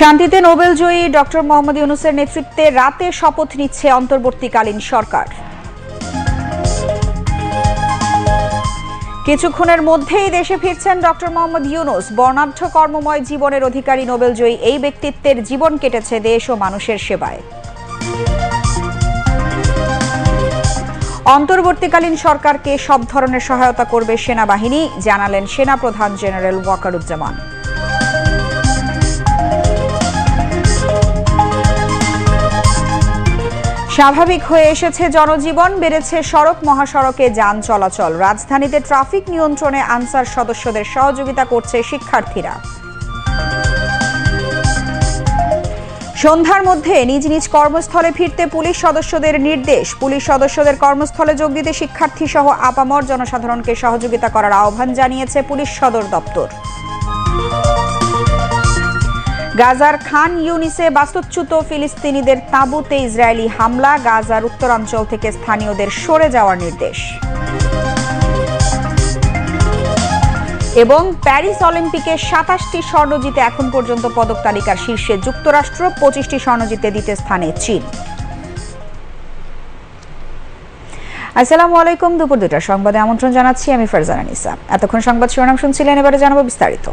শান্তিতে নোবেলজয়ী ডক্টর মোহাম্মদ ইউনুসের নেতৃত্বে রাতে শপথ নিচ্ছে অন্তর্বর্তীকালীন সরকার। কিছুক্ষণের মধ্যেই দেশে ফিরছেন ডক্টর মোহাম্মদ ইউনুস। বর্ণাঢ্য কর্মময় জীবনের অধিকারী নোবেলজয়ী এই ব্যক্তিত্বের জীবন কেটেছে দেশ ও মানুষের সেবায়। অন্তর্বর্তীকালীন সরকারকে সব ধরনের সহায়তা করবে সেনাবাহিনী, জানালেন সেনাপ্রধান জেনারেল ওয়াকারুজ্জামান। স্বাভাবিক হয়ে এসেছে জনজীবন, বেড়েছে সড়ক, মহাসড়কে যান চলাচল। রাজধানীতে ট্রাফিক নিয়ন্ত্রণে আনসার সদস্যদের সহযোগিতা করছে শিক্ষার্থীরা। সন্ধ্যার মধ্যে নিজ নিজ কর্মস্থলে ফিরতে পুলিশ সদস্যদের নির্দেশ। পুলিশ সদস্যদের কর্মস্থলে যোগ দিতে শিক্ষার্থী সহ আপামর জনসাধারণকে সহযোগিতা করার আহ্বান জানিয়েছে পুলিশ সদর দপ্তর। গাজার খান ইউনিসে বাস্তুচ্যুত ফিলিস্তিনিদের তাঁবুতে ইসরায়েলি হামলা, গাজার উত্তরাঞ্চল থেকে স্থানীয়দের সরে যাওয়ার নির্দেশ। এবং প্যারিস অলিম্পিকে সাতাশটি স্বর্ণ জিতে এখন পর্যন্ত পদক তালিকার শীর্ষে যুক্তরাষ্ট্র, পঁচিশটি স্বর্ণ জিতে দ্বিতীয় স্থানে চীন। আসসালামু আলাইকুম, দুপুর দুটার সংবাদে আমন্ত্রণ জানাচ্ছি আমি ফারজানা নিসা। এতক্ষণ সংবাদ শিরোনাম শুনছিলেন, এবারে জানাব বিস্তারিত।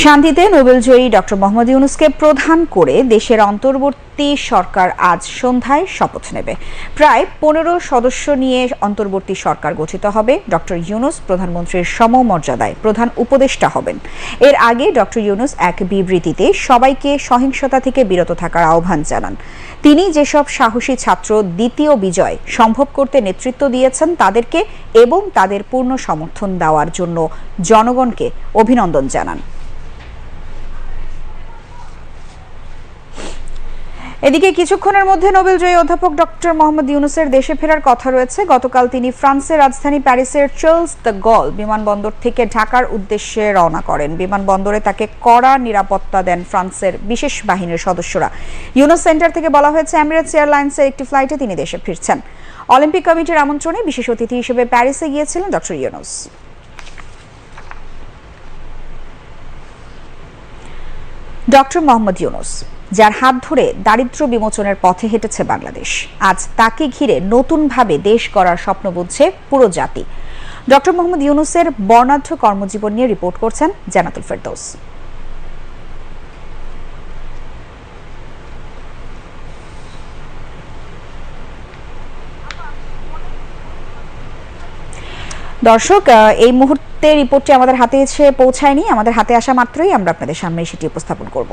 শান্তিতে নোবেলজয়ী ডক্টর মোহাম্মদ ইউনুসকে প্রধান করে দেশের অন্তর্বর্তী সরকার আজ সন্ধ্যায় শপথ নেবে। প্রায় পনেরো সদস্য নিয়ে অন্তর্বর্তী সরকার গঠিত হবে। ডক্টর ইউনুস প্রধানমন্ত্রীর সমমর্যাদায় প্রধান উপদেষ্টা হবেন। এর আগে ডক্টর ইউনুস এক বিবৃতিতে সবাইকে সহিংসতা থেকে বিরত থাকার আহ্বান জানান। তিনি যেসব সাহসী ছাত্র দ্বিতীয় বিজয় সম্ভব করতে নেতৃত্ব দিয়েছেন, তাদেরকে এবং তাদের পূর্ণ সমর্থন দেওয়ার জন্য জনগণকে অভিনন্দন জানান। এদিকে কিছুক্ষণের মধ্যে নোবেলজয়ী অধ্যাপক ডক্টর মোহাম্মদ ইউনুসের দেশে ফেরার কথা রয়েছে। গতকাল তিনি ফ্রান্সের রাজধানী প্যারিসের চার্লস দ্য গল বিমানবন্দর থেকে ঢাকার উদ্দেশ্যে রওনা করেন। বিমানবন্দরে তাকে কড়া নিরাপত্তা দেন ফ্রান্সের বিশেষ বাহিনীর সদস্যরা। ইউনুস সেন্টার থেকে বলা হয়েছে, এমিরেটস এয়ারলাইন্সের একটি ফ্লাইটে তিনি দেশে ফিরছেন। অলিম্পিক কমিটির আমন্ত্রণে বিশেষ অতিথি হিসেবে প্যারিসে গিয়েছিলেন ডক্টর ইউনুস। ডক্টর মোহাম্মদ ইউনুস যার হাত ধরে দারিদ্র বিমোচনের পথে হেঁটেছে বাংলাদেশ। আজ তাকে ঘিরে নতুনভাবে দেশ গড়ার স্বপ্ন বুঝছে পুরো জাতি। ডক্টর মোহাম্মদ ইউনুসের বর্ণাঢ্য কর্মজীবন নিয়ে রিপোর্ট করছেন জানাতুল ফেরদৌস। দর্শক এই মুহূর্তে রিপোর্টটি আমাদের হাতে এসে পৌঁছায়নি। আমাদের হাতে আসা মাত্রই আমরা আপনাদের সামনে সেটি উপস্থাপন করব।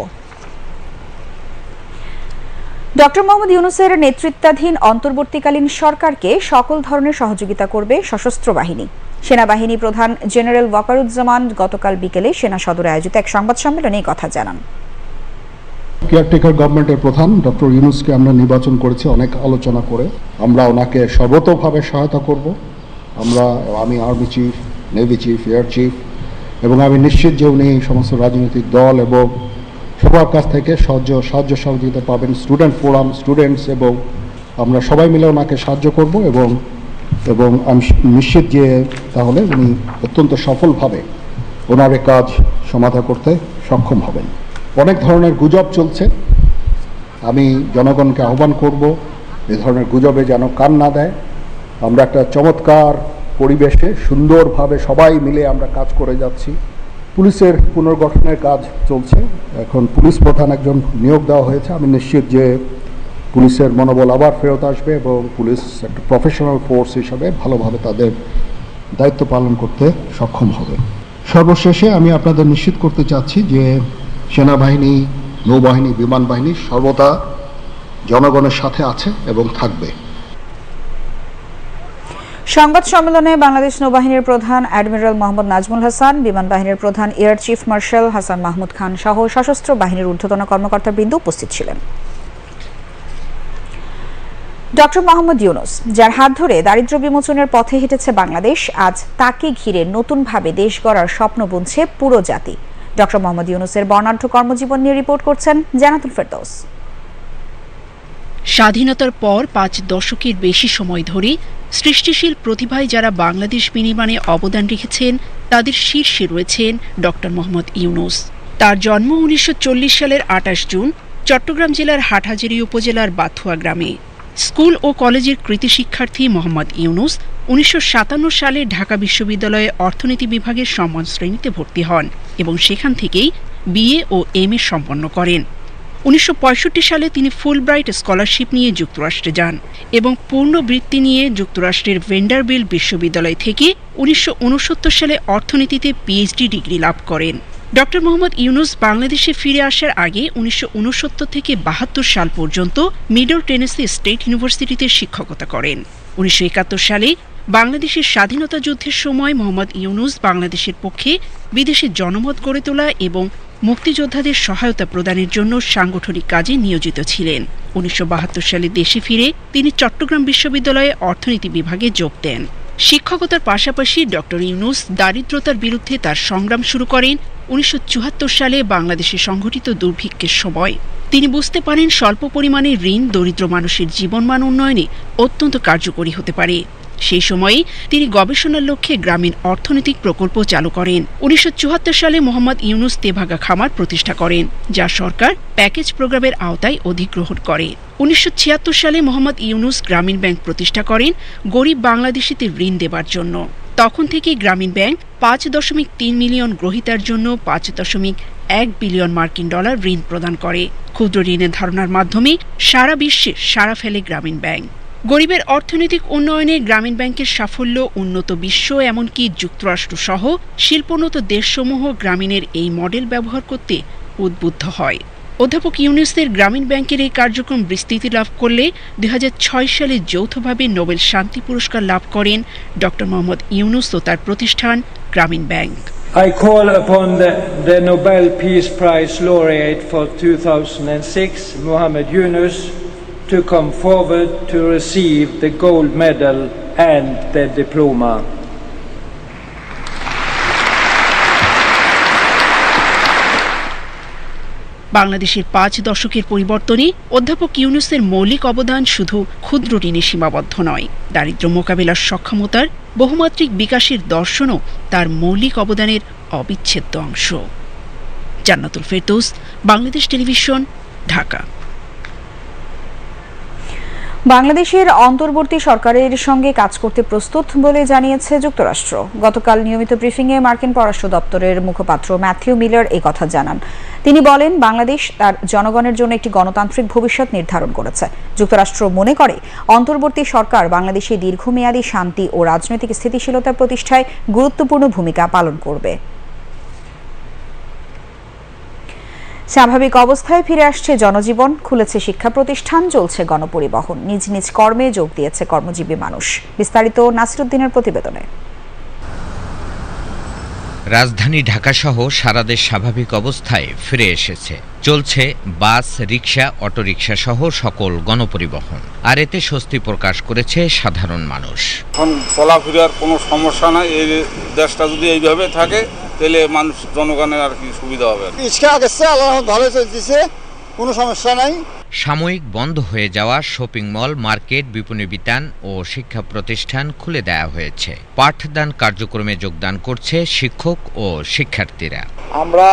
ডক্টর মোহাম্মদ ইউনুসের নেতৃত্বাধীন অন্তর্বর্তীকালীন সরকারকে সকল ধরনের সহযোগিতা করবে সশস্ত্র বাহিনী। সেনাবাহিনী প্রধান জেনারেল ওয়াকারুজ্জামান গতকাল বিকেলে সেনা সদরে আয়োজিত এক সংবাদ সম্মেলনে কথা জানান। কেয়ারটেকার গভর্নমেন্টের প্রধান ডক্টর ইউনুসকে আমরা নির্বাচন করেছি, অনেক আলোচনা করে। আমরা ওনাকে সর্বতভাবে সহায়তা করব। আমরা, আমি army chief navy chief air chief এবং আমি নিশ্চিত যে উনি সমস্ত রাজনৈতিক দল এবং সবার কাছ থেকে সাহায্য সাহায্য সহযোগিতা পাবেন স্টুডেন্ট ফোরাম স্টুডেন্টস এবং আমরা সবাই মিলে ওনাকে সাহায্য করব এবং এবং আমি নিশ্চিত যে তাহলে উনি অত্যন্ত সফলভাবে ওনার কাজ সমাধা করতে সক্ষম হবেন। অনেক ধরনের গুজব চলছে। আমি জনগণকে আহ্বান করব এ ধরনের গুজবে যেন কান না দেয়। আমরা একটা চমৎকার পরিবেশে সুন্দরভাবে সবাই মিলে আমরা কাজ করে যাচ্ছি। পুলিশের পুনর্গঠনের কাজ চলছে। এখন পুলিশ প্রধান একজন নিয়োগ দেওয়া হয়েছে। আমি নিশ্চিত যে পুলিশের মনোবল আবার ফেরত আসবে এবং পুলিশ একটা প্রফেশনাল ফোর্স হিসাবে ভালোভাবে তাদের দায়িত্ব পালন করতে সক্ষম হবে। সর্বশেষে আমি আপনাদের নিশ্চিত করতে চাচ্ছি যে সেনাবাহিনী, নৌবাহিনী বিমান বাহিনী সর্বদা জনগণের সাথে আছে এবং থাকবে। সংবাদ সম্মেলনে বাংলাদেশ নৌবাহিনীর প্রধান অ্যাডমিরাল মোহাম্মদ নাজমুল হাসান, বিমান বাহিনীর প্রধান air chief marshal Hasan Mahmud Khan সহ সশস্ত্র বাহিনীর ঊর্ধ্বতন কর্মকর্তাবৃন্দ উপস্থিত ছিলেন। ডক্টর মোহাম্মদ ইউনুস, যার হাত ধরে দারিদ্র বিমোচনের পথে হেঁটেছে বাংলাদেশ, আজ তাকে ঘিরে নতুনভাবে দেশ গড়ার স্বপ্ন বুনছে পুরো জাতি। ডক্টর মোহাম্মদ ইউনুসের বর্ণাঢ্য কর্মজীবন নিয়ে রিপোর্ট করছেন জানাতুল ফেরদৌস। স্বাধীনতার পর পাঁচ দশকের বেশি সময় ধরে সৃষ্টিশীল প্রতিভায় যারা বাংলাদেশ বিনির্মাণে অবদান রেখেছেন, তাদের শীর্ষে রয়েছেন ডক্টর মোহাম্মদ ইউনুস। তার জন্ম উনিশশো চল্লিশ সালের আঠাশ জুন চট্টগ্রাম জেলার হাটহাজারী উপজেলার বাথুয়া গ্রামে। স্কুল ও কলেজের কৃতি শিক্ষার্থী মোহাম্মদ ইউনুস উনিশশো সাতান্ন সালে ঢাকা বিশ্ববিদ্যালয়ে অর্থনীতি বিভাগের সম্মান শ্রেণীতে ভর্তি হন এবং সেখান থেকেই বিএ ও এম এ সম্পন্ন করেন। উনিশশো পঁয়ষট্টি সালে তিনি ফুলব্রাইট স্কলারশিপ নিয়ে যুক্তরাষ্ট্রে যান এবং পূর্ণ বৃত্তি নিয়ে যুক্তরাষ্ট্রের ভেন্ডারবিল বিশ্ববিদ্যালয় থেকে উনিশশো উনসত্তর সালে অর্থনীতিতে পিএইচডি ডিগ্রি লাভ করেন। ডক্টর মোহাম্মদ ইউনুস বাংলাদেশে ফিরে আসার আগে উনিশশো উনসত্তর থেকে বাহাত্তর সাল পর্যন্ত মিডল টেনেসি স্টেট ইউনিভার্সিটিতে শিক্ষকতা করেন। উনিশশো একাত্তর সালে বাংলাদেশের স্বাধীনতা যুদ্ধের সময় মোহাম্মদ ইউনুস বাংলাদেশের পক্ষে বিদেশে জনমত গড়ে তোলা এবং মুক্তিযোদ্ধাদের সহায়তা প্রদানের জন্য সাংগঠনিক কাজে নিয়োজিত ছিলেন। উনিশশো বাহাত্তর সালে দেশে ফিরে তিনি চট্টগ্রাম বিশ্ববিদ্যালয়ে অর্থনীতি বিভাগে যোগ দেন। শিক্ষকতার পাশাপাশি ডক্টর ইউনুস দারিদ্রতার বিরুদ্ধে তার সংগ্রাম শুরু করেন উনিশশো চুয়াত্তর সালে বাংলাদেশে সংঘটিত দুর্ভিক্ষের সময়। তিনি বুঝতে পারেন স্বল্প পরিমাণে ঋণ দরিদ্র মানুষের জীবনমান উন্নয়নে অত্যন্ত কার্যকরী হতে পারে। সেই সময়ে তিনি গবেষণার লক্ষ্যে গ্রামীণ অর্থনৈতিক প্রকল্প চালু করেন। উনিশশো চুয়াত্তর সালে মোহাম্মদ ইউনুস তেভাগা খামার প্রতিষ্ঠা করেন, যা সরকার প্যাকেজ প্রোগ্রামের আওতায় অধিগ্রহণ করে। উনিশশো ছিয়াত্তর সালে মোহাম্মদ ইউনুস গ্রামীণ ব্যাংক প্রতিষ্ঠা করেন গরিব বাংলাদেশিদের ঋণ দেবার জন্য। তখন থেকেই গ্রামীণ ব্যাংক পাঁচ দশমিক তিন মিলিয়ন গ্রহীতার জন্য পাঁচ দশমিক এক বিলিয়ন মার্কিন ডলার ঋণ প্রদান করে। ক্ষুদ্র ঋণের ধারণার মাধ্যমে সারা বিশ্বে সারা ফেলে গ্রামীণ ব্যাংক। গরিবের অর্থনৈতিক উন্নয়নে গ্রামীণ ব্যাংকের সাফল্য উন্নত বিশ্ব এমনকি যুক্তরাষ্ট্র সহ শিল্পোন্নত দেশসমূহ গ্রামীণের এই মডেল ব্যবহার করতে উদ্বুদ্ধ হয়। অধ্যাপক ইউনুসের গ্রামীণ ব্যাংকের এই কার্যক্রম বিস্তৃতি লাভ করলে দুই হাজার ছয় সালে যৌথভাবে নোবেল শান্তি পুরস্কার লাভ করেন ড. মোহাম্মদ ইউনুস ও তার প্রতিষ্ঠান Grameen bank. I call upon the, the Nobel Peace Prize laureate for 2006, Mohammed Yunus, to come forward to receive the gold medal and the diploma. বাংলাদেশের পাঁচ দশকের পরিবর্তনে অধ্যাপক ইউনুসের মৌলিক অবদান শুধু ক্ষুদ্র ঋণে সীমাবদ্ধ নয়। দারিদ্র্য মোকাবিলার সক্ষমতার বহুমাত্রিক বিকাশের দর্শনও তার মৌলিক অবদানের অবিচ্ছেদ্য অংশ। জান্নাতুল ফেরদৌস, বাংলাদেশ টেলিভিশন, ঢাকা। বাংলাদেশের অন্তর্বর্তী সরকারের সঙ্গে কাজ করতে প্রস্তুত বলে জানিয়েছে যুক্তরাষ্ট্র। গতকাল নিয়মিত ব্রিফিংয়ে মার্কিন পররাষ্ট্র দপ্তরের মুখপাত্র ম্যাথিউ মিলার এই কথা জানান। তিনি বলেন, বাংলাদেশ তার জনগণের জন্য একটি গণতান্ত্রিক ভবিষ্যৎ নির্ধারণ করেছে। যুক্তরাষ্ট্র মনে করে, অন্তর্বর্তী সরকার বাংলাদেশে দীর্ঘমেয়াদী শান্তি ও রাজনৈতিক স্থিতিশীলতা প্রতিষ্ঠায় গুরুত্বপূর্ণ ভূমিকা পালন করবে। স্বাভাবিক অবস্থায় ফিরে আসছে জনজীবন খুলেছে শিক্ষা প্রতিষ্ঠান চলছে গণপরিবহন। নিজ নিজ কর্মে যোগ দিয়েছে কর্মজীবী মানুষ। বিস্তারিত নাসিরুদ্দিনের প্রতিবেদনে। রাজধানী ঢাকাসহ সারা দেশ স্বাভাবিক অবস্থায় ফিরে এসেছে। চলছে বাস রিক্সা অটোরিকশা সহ সকল গণপরিবহন। আর এতে স্বস্তি প্রকাশ করেছে সাধারণ মানুষ। এখন চলাফেরার কোনো সমস্যা নাই। এই দেশটা যদি এইভাবে থাকে তাহলে মানুষ জনগণের আর কি সুবিধা হবে। রিক্সা গেছে আল্লাহ ভালো চলতেছে কোনো সমস্যা নাই। সাময়িক বন্ধ হয়ে যাওয়া শপিং মল মার্কেট বিপণী বিতান ও শিক্ষা প্রতিষ্ঠান খুলে দেওয়া হয়েছে। পাঠদান কার্যক্রমে যোগদান করছে শিক্ষক ও শিক্ষার্থীরা। আমরা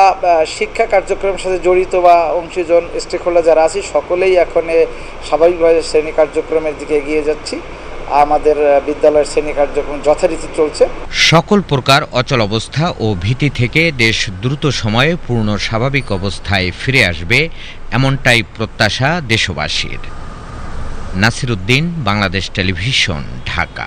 শিক্ষা কার্যক্রমের সাথে জড়িত বা অংশীজন স্টেক হোল্ডার যারা আছি সকলেই এখন এ স্বাভাবিকভাবে শ্রেণি কার্যক্রমের দিকে এগিয়ে যাচ্ছি। আমাদের বিদ্যালয়ের শ্রেণি কার্যক্রম যথারীতি চলছে। সকল প্রকার অচল অবস্থা ও ভীতি থেকে দেশ দ্রুত সময়ে পূর্ণ স্বাভাবিক অবস্থায় ফিরে আসবে এমনটাই প্রত্যাশা দেশবাসীর। নাসির উদ্দিন বাংলাদেশ টেলিভিশন, ঢাকা।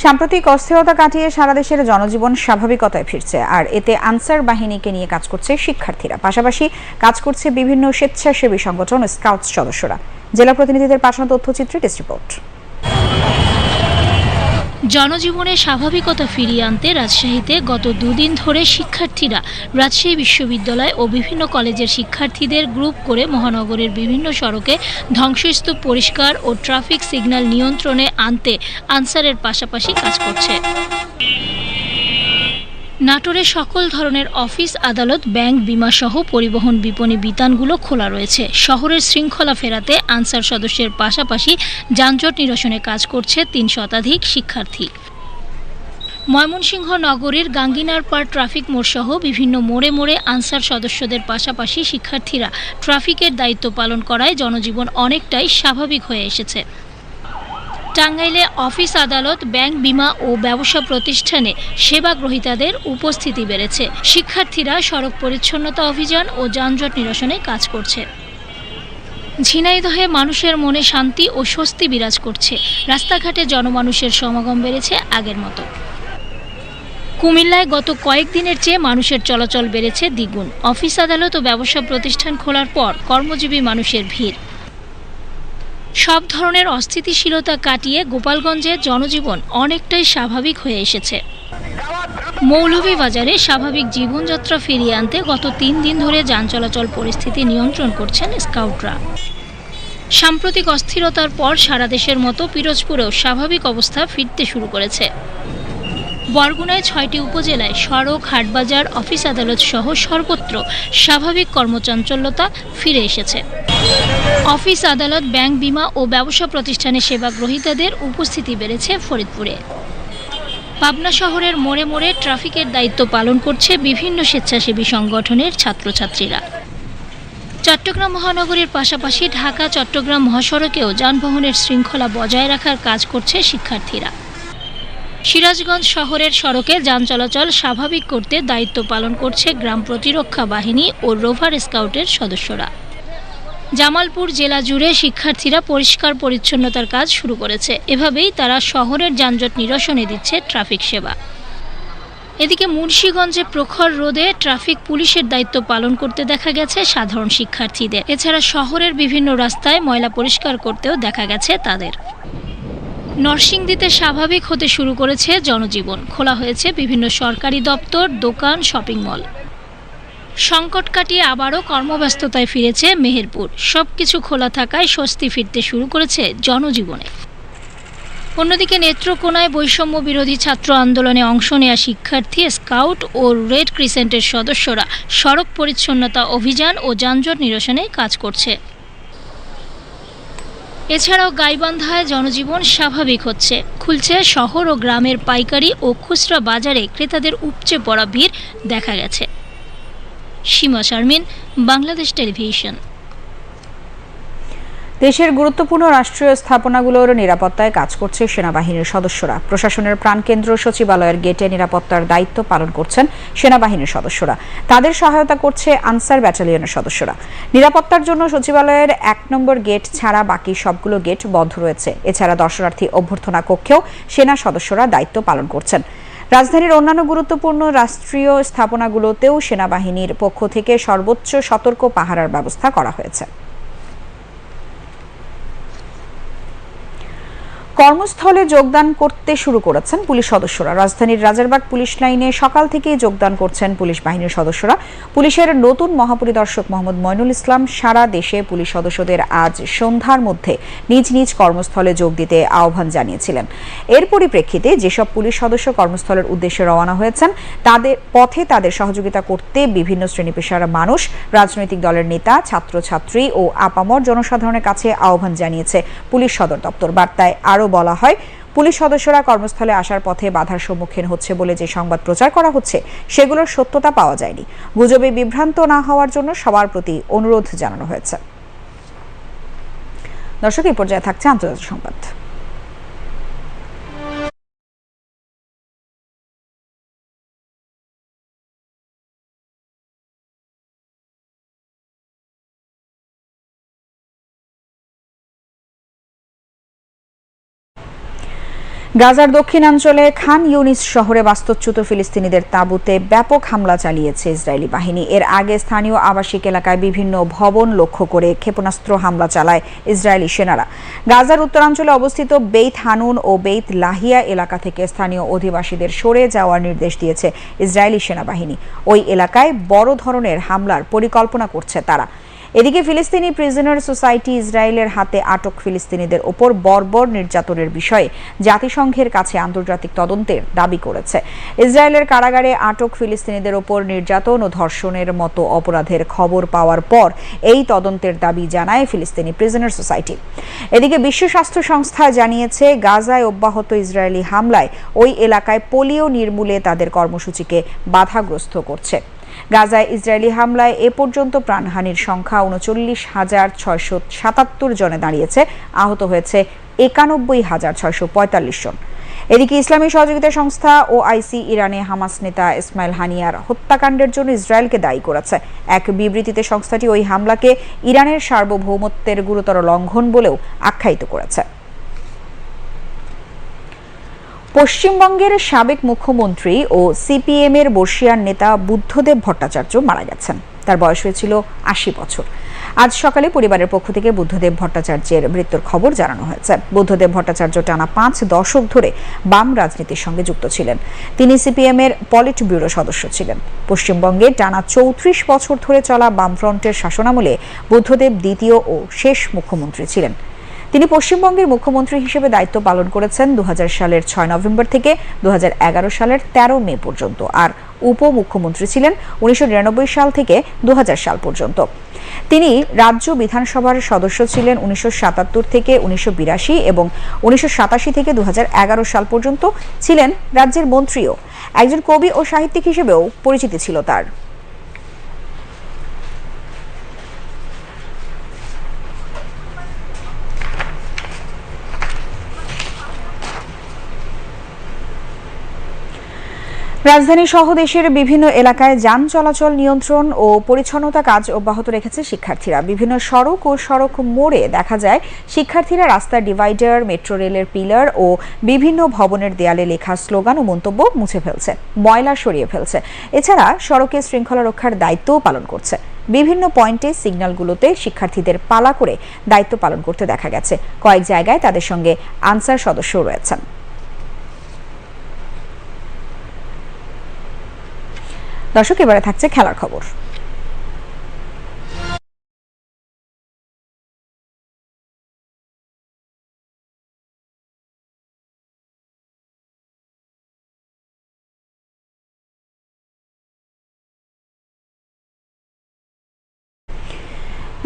সাম্প্রতিক অস্থিরতা কাটিয়ে সারা দেশের জনজীবন স্বাভাবিকতায় ফিরছে, আর এতে আনসার বাহিনীকে নিয়ে কাজ করছে শিক্ষার্থীরা। পাশাপাশি কাজ করছে বিভিন্ন স্বেচ্ছাসেবী সংগঠন, স্কাউটস সদস্যরা। জেলা প্রতিনিধিদের পাঠানো তথ্যচিত্রে রিপোর্ট। জনজীবনে স্বাভাবিকতা ফিরিয়ে আনতে রাজশাহীতে গত দুদিন ধরে শিক্ষার্থীরা রাজশাহী বিশ্ববিদ্যালয় ও বিভিন্ন কলেজের শিক্ষার্থীদের গ্রুপ করে মহানগরের বিভিন্ন সড়কে ধ্বংসস্তূপ পরিষ্কার ও ট্রাফিক সিগন্যাল নিয়ন্ত্রণে আনতে আনসারের পাশাপাশি কাজ করছে। নাটোরে সকল ধরনের অফিস, আদালত, ব্যাংক, বিমা সহ পরিবহন বিপণী বিতানগুলো খোলা রয়েছে। শহরের শৃঙ্খলা ফেরাতে আনসার সদস্যের পাশাপাশি যানজট নিরসনে কাজ করছে তিন শতাধিক শিক্ষার্থী। ময়মনসিংহ নগরীর গাঙ্গিনার পার ট্রাফিক মোড় সহ বিভিন্ন মোড়ে মোড়ে আনসার সদস্যদের পাশাপাশি শিক্ষার্থীরা ট্রাফিকের দায়িত্ব পালন করায় জনজীবন অনেকটাই স্বাভাবিক হয়ে এসেছে। টাঙ্গাইলে অফিস আদালত, ব্যাংক বিমা ও ব্যবসা প্রতিষ্ঠানে সেবা গ্রহীতাদের উপস্থিতি বেড়েছে। শিক্ষার্থীরা সড়ক পরিচ্ছন্নতা অভিযান ও যানজট নিরসনে কাজ করছে। ঝিনাইদহে মানুষের মনে শান্তি ও স্বস্তি বিরাজ করছে। রাস্তাঘাটে জনমানুষের সমাগম বেড়েছে আগের মতো। কুমিল্লায় গত কয়েকদিনের চেয়ে মানুষের চলাচল বেড়েছে দ্বিগুণ। অফিস আদালত ও ব্যবসা প্রতিষ্ঠান খোলার পর কর্মজীবী মানুষের ভিড়। সব ধরনের অস্থিতিশীলতা কাটিয়ে গোপালগঞ্জে জনজীবন অনেকটাই স্বাভাবিক হয়ে এসেছে। মৌলভীবাজারে স্বাভাবিক জীবনযাত্রা ফিরিয়ে আনতে গত তিন দিন ধরে যান চলাচল পরিস্থিতি নিয়ন্ত্রণ করছেন স্কাউটরা। সাম্প্রতিক অস্থিরতার পর সারা দেশের মতো পিরোজপুরেও স্বাভাবিক অবস্থা ফিরতে শুরু করেছে। বরগুনায় ছয়টি উপজেলায় সড়ক, হাটবাজার, অফিস আদালত সহ সর্বত্র স্বাভাবিক কর্মচাঞ্চল্যতা ফিরে এসেছে। অফিস আদালত, ব্যাংক বিমা ও ব্যবসা প্রতিষ্ঠানে সেবা গ্রহীতাদের উপস্থিতি বেড়েছে ফরিদপুরে। পাবনা শহরের মোড়ে মোড়ে ট্রাফিকের দায়িত্ব পালন করছে বিভিন্ন স্বেচ্ছাসেবী সংগঠনের ছাত্রছাত্রীরা। চট্টগ্রাম মহানগরীর পাশাপাশি ঢাকা, চট্টগ্রাম মহাসড়কেও যানবাহনের শৃঙ্খলা বজায় রাখার কাজ করছে শিক্ষার্থীরা। সিরাজগঞ্জ শহরের সড়কে যান চলাচল স্বাভাবিক করতে দায়িত্ব পালন করছে গ্রাম প্রতিরক্ষা বাহিনী ও রোভার স্কাউটের সদস্যরা। জামালপুর জেলা জুড়ে শিক্ষার্থীরা পরিষ্কার পরিচ্ছন্নতার কাজ শুরু করেছে। এভাবেই তারা শহরের যানজট নিরসনে দিচ্ছে ট্রাফিক সেবা। এদিকে মুন্সীগঞ্জে প্রখর রোদে ট্রাফিক পুলিশের দায়িত্ব পালন করতে দেখা গেছে সাধারণ শিক্ষার্থীদের। এছাড়া শহরের বিভিন্ন রাস্তায় ময়লা পরিষ্কার করতেও দেখা গেছে তাদের। নরসিংদীতে স্বাভাবিক হতে শুরু করেছে জনজীবন। খোলা হয়েছে বিভিন্ন সরকারি দপ্তর, দোকান, শপিং মল। সংকট কাটিয়ে আবারও কর্মব্যস্ততায় ফিরেছে মেহেরপুর। সবকিছু খোলা থাকায় স্বস্তি ফিরতে শুরু করেছে জনজীবনে। অন্যদিকে নেত্রকোনায় বৈষম্য বিরোধী ছাত্র আন্দোলনে অংশ নেওয়া শিক্ষার্থী, স্কাউট ও রেড ক্রিসেন্টের সদস্যরা সড়ক পরিচ্ছন্নতা অভিযান ও যানজট নিরসনে কাজ করছে। এছাড়াও গাইবান্ধায় জনজীবন স্বাভাবিক হচ্ছে। খুলছে শহর ও গ্রামের পাইকারি ও খুচরা বাজারে ক্রেতাদের উপচে পড়া ভিড় দেখা গেছে। সীমা শারমিন, বাংলাদেশ টেলিভিশন। দেশের গুরুত্বপূর্ণ রাষ্ট্রীয় স্থাপনাগুলোর নিরাপত্তায় কাজ করছে সেনাবাহিনীর সদস্যরা। প্রশাসনের প্রাণকেন্দ্র সচিবালয়ের গেটে নিরাপত্তার দায়িত্ব পালন করছেন সেনাবাহিনীর সদস্যরা। তাদের সহায়তা করছে আনসার ব্যাটালিয়নের সদস্যরা। নিরাপত্তার জন্য সচিবালয়ের এক নম্বর গেট ছাড়া বাকি সবগুলো গেট বন্ধ রয়েছে। এছাড়া দর্শনার্থী অভ্যর্থনা কক্ষেও সেনা সদস্যরা দায়িত্ব পালন করছেন। রাজধানীর অন্যান্য গুরুত্বপূর্ণ রাষ্ট্রীয় স্থাপনাগুলোতেও সেনাবাহিনীর পক্ষ থেকে সর্বোচ্চ সতর্ক পাহারার ব্যবস্থা করা হয়েছে। কর্মস্থলে যোগদান করতে শুরু করেছেন পুলিশ সদস্যরা। রাজধানীর রাজারবাগ পুলিশ লাইনে সকাল থেকেই যোগদান করছেন পুলিশ বাহিনীর সদস্যরা। পুলিশের নতুন মহাপরিদর্শক মোহাম্মদ ময়নুল ইসলাম সারা দেশে পুলিশ সদস্যদের আজ সন্ধ্যার মধ্যে নিজ নিজ কর্মস্থলে যোগ দিতে আহ্বান জানিয়েছিলেন। এর পরিপ্রেক্ষিতে যেসব পুলিশ সদস্য কর্মস্থলের উদ্দেশ্যে রওনা হয়েছেন, তাদের পথে তাদের সহযোগিতা করতে বিভিন্ন শ্রেণি পেশার মানুষ, রাজনৈতিক দলের নেতা, ছাত্রছাত্রী ও আপামর জনসাধারণের কাছে আহ্বান জানিয়েছে পুলিশ সদর দপ্তর। বার্তায় আরও বলা হয়, পুলিশ সদস্যরা কর্মস্থলে আসার পথে বাধার সম্মুখীন হচ্ছে বলে যে সংবাদ প্রচার করা হচ্ছে, সেগুলোর সত্যতা পাওয়া যায়নি। গুজবে বিভ্রান্ত না হওয়ার জন্য সবার প্রতি অনুরোধ জানানো হয়েছে। দর্শক, এই পর্যায়ে থাকছে আন্তর্জাতিক সংবাদ। গাজার দক্ষিণাঞ্চলে খান ইউনিস শহরে বাস্তুচ্যুত ফিলিস্তিনিদের তাঁবুতে ব্যাপক হামলা চালিয়েছে ইসরায়েলি বাহিনী। এর আগে স্থানীয় আবাসিক এলাকায় বিভিন্ন ভবন লক্ষ্য করে ক্ষেপণাস্ত্র হামলা চালায় ইসরায়েলি সেনারা। গাজার উত্তরাঞ্চলে অবস্থিত বেইত হানুন ও বেইত লাহিয়া এলাকা থেকে স্থানীয় অধিবাসীদের সরে যাওয়ার নির্দেশ দিয়েছে ইসরায়েলি সেনাবাহিনী। ওই এলাকায় বড় ধরনের হামলার পরিকল্পনা করছে তারা। এদিকে ফিলিস্তিনি প্রিজনার সোসাইটি ইসরায়েলের হাতে আটক ফিলিস্তিনিদের ওপর বর্বর নির্যাতনের বিষয়ে জাতিসংঘের কাছে আন্তর্জাতিক তদন্তের দাবি করেছে। ইসরায়েলের কারাগারে আটক ফিলিস্তিনিদের ওপর নির্যাতন ও ধর্ষণের মতো অপরাধের খবর পাওয়ার পর এই তদন্তের দাবি জানায় ফিলিস্তিনি প্রিজনার সোসাইটি এদিকে বিশ্ব স্বাস্থ্য সংস্থা জানিয়েছে, গাজায় অব্যাহত ইসরায়েলি হামলায় ওই এলাকায় পোলিও নির্মূলে তাদের কর্মসূচিকে বাধাগ্রস্ত করছে। গাজায় ইসরায়েলি হামলায় এ পর্যন্ত প্রাণহানির সংখ্যা উনচল্লিশ হাজার ছয়শো সাতাত্তর জনে দাঁড়িয়েছে। আহত হয়েছে একানব্বই হাজার ছয়শো পঁয়তাল্লিশ জন। এদিকে ইসলামী সহযোগিতা সংস্থা ও আইসি ইরানে হামাস নেতা ইসমাইল হানিয়ার হত্যাকাণ্ডের জন্য ইসরায়েলকে দায়ী করেছে। এক বিবৃতিতে সংস্থাটি ওই হামলাকে ইরানের সার্বভৌমত্বের গুরুতর লঙ্ঘন বলেও আখ্যায়িত করেছে। পশ্চিমবঙ্গের সাবেক মুখ্যমন্ত্রী ও সিপিএম এর বর্ষিয়ান নেতা বুদ্ধদেব ভট্টাচার্য মারা গেছেন। তার বয়স হয়েছিল আশি বছর। আজ সকালে পরিবারের পক্ষ থেকে বুদ্ধদেব ভট্টাচার্যের মৃত্যুর খবর জানানো হয়েছে। বুদ্ধদেব ভট্টাচার্য টানা পাঁচ দশক ধরে বাম রাজনীতির সঙ্গে যুক্ত ছিলেন। তিনি সিপিএম এর পলিট ব্যুরো সদস্য ছিলেন। পশ্চিমবঙ্গে টানা চৌত্রিশ বছর ধরে চলা বামফ্রন্টের শাসনামলে বুদ্ধদেব দ্বিতীয় ও শেষ মুখ্যমন্ত্রী ছিলেন। তিনি পশ্চিমবঙ্গের মুখ্যমন্ত্রী হিসেবে দায়িত্ব পালন করেছেন দু সালের ছয় নভেম্বর থেকে দুহাজার এগারো সালের তেরো মে পর্যন্ত আর উপমুখ্যমন্ত্রী ছিলেন উনিশশো নিরানব্বই সাল থেকে দু হাজার সাল পর্যন্ত। তিনি রাজ্য বিধানসভার সদস্য ছিলেন উনিশশো সাতাত্তর থেকে উনিশশো বিরাশি এবং উনিশশো সাতাশি থেকে দু হাজার এগারো সাল পর্যন্ত ছিলেন রাজ্যের মন্ত্রীও। একজন কবি ও সাহিত্যিক হিসেবেও পরিচিতি ছিল তার। রাজধানী সহ দেশের বিভিন্ন এলাকায় যান চলাচল নিয়ন্ত্রণ ও পরিচ্ছন্নতা কাজ অব্যাহত রেখেছে শিক্ষার্থীরা। বিভিন্ন সড়ক ও সড়ক মোড়ে দেখা যায়, শিক্ষার্থীরা রাস্তার ডিভাইডার, মেট্রো রেলের পিলার ও বিভিন্ন ভবনের দেয়ালে লেখা স্লোগান ও মন্তব্য মুছে ফেলছে, ময়লা সরিয়ে ফেলছে। এছাড়া সড়কে শৃঙ্খলা রক্ষার দায়িত্বও পালন করছে। বিভিন্ন পয়েন্টে সিগন্যালগুলোতে শিক্ষার্থীদের পালা করে দায়িত্ব পালন করতে দেখা গেছে। কয়েক জায়গায় তাদের সঙ্গে আনসার সদস্যও রয়েছেন। দর্শক এবারে থাকছে খেলার খবর।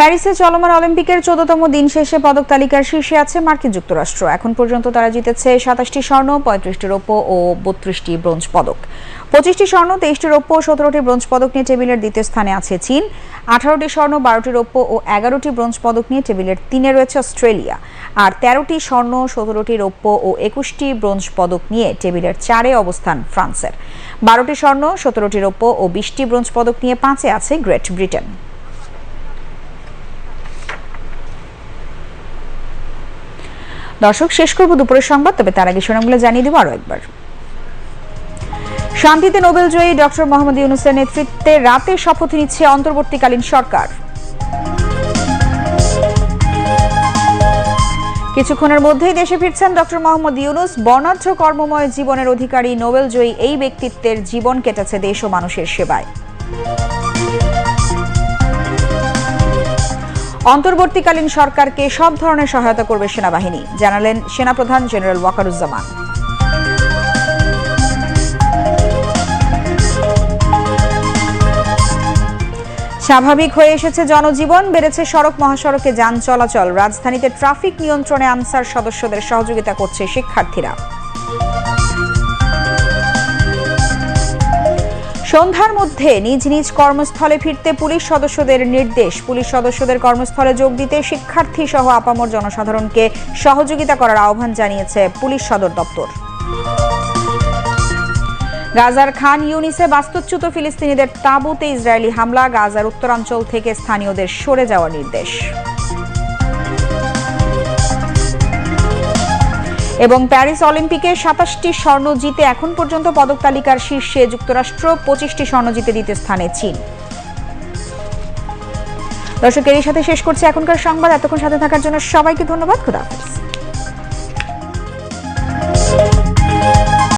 প্যারিসে চলমান অলিম্পিকের চোদ্দতম দিন শেষে পদক তালিকার শীর্ষে আছে মার্কিন যুক্তরাষ্ট্র। এখন পর্যন্ত তারা জিতেছে সাতাশটি স্বর্ণ, পঁয়ত্রিশটি রৌপ্য ও বত্রিশটি ব্রোঞ্জ পদক। পঁচিশটি স্বর্ণ, তেইশটি রৌপ্য ও সতেরোটি ব্রোঞ্জ পদক নিয়ে টেবিলের দ্বিতীয় স্থানে আছে চীন। আঠারোটি স্বর্ণ, বারোটি রৌপ্য ও এগারোটি ব্রোঞ্জ পদক নিয়ে টেবিলের তিনে রয়েছে অস্ট্রেলিয়া। আর তেরোটি স্বর্ণ, সতেরোটি রৌপ্য ও একুশটি ব্রোঞ্জ পদক নিয়ে টেবিলের চারে অবস্থান ফ্রান্সের। বারোটি স্বর্ণ, সতেরোটি রৌপ্য ও বিশটি ব্রোঞ্জ পদক নিয়ে পাঁচে আছে গ্রেট ব্রিটেন। দর্শক, শেষ করব দুপুরের সংবাদ, তবে তার আগে শিরোনামগুলো জানিয়ে দেবো আরও একবার। শান্তিতে নোবেল জয়ী ডক্টর মোহাম্মদ ইউনুসের নেতৃত্বে রাতে শপথ নিচ্ছে অন্তর্বর্তীকালীন সরকার। কিছুক্ষণের মধ্যেই দেশে ফিরছেন ডক্টর মোহাম্মদ ইউনুস। বর্ণাঢ্য কর্মময় জীবনের অধিকারী, নোবেল জয়ী এই ব্যক্তিত্বের জীবন কেটেছে দেশ ও মানুষের সেবায়। অন্তর্বর্তীকালীন সরকারকে সব ধরনের সহায়তা করবে সেনাবাহিনী, জানালেন সেনাপ্রধান জেনারেল ওয়াকারুজ্জামান। স্বাভাবিক হয়ে এসেছে জনজীবন, বেড়েছে সড়ক মহাসড়কে যান চলাচল, রাজধানীতে ট্রাফিক নিয়ন্ত্রণে আনসার সদস্যদের সহযোগিতা করছে শিক্ষার্থীরা। সন্ধ্যার মধ্যে নিজ নিজ কর্মস্থলে ফিরতে পুলিশ সদস্যদের নির্দেশ। পুলিশ সদস্যদের কর্মস্থলে যোগ দিতে শিক্ষার্থী সহ আপামর জনসাধারণকে সহযোগিতা করার আহ্বান জানিয়েছে পুলিশ সদর দপ্তর। গাজার খান ইউনিসে বাস্তুচ্যুত ফিলিস্তিনিদের তাঁবুতে ইসরায়েলি হামলা। গাজার উত্তরাঞ্চল থেকে স্থানীয়দের সরে যাওয়ার নির্দেশ। এবং প্যারিস অলিম্পিকে সাতাশটি স্বর্ণ জিতে এখন পর্যন্ত পদক তালিকার শীর্ষে যুক্তরাষ্ট্র পঁচিশটি স্বর্ণ জিতে দ্বিতীয় স্থানে চীন। দর্শক এর সাথে শেষ করছে এখনকার সংবাদ। এতক্ষণ সাথে থাকার জন্য সবাইকে ধন্যবাদ। খুদা হাফেজ।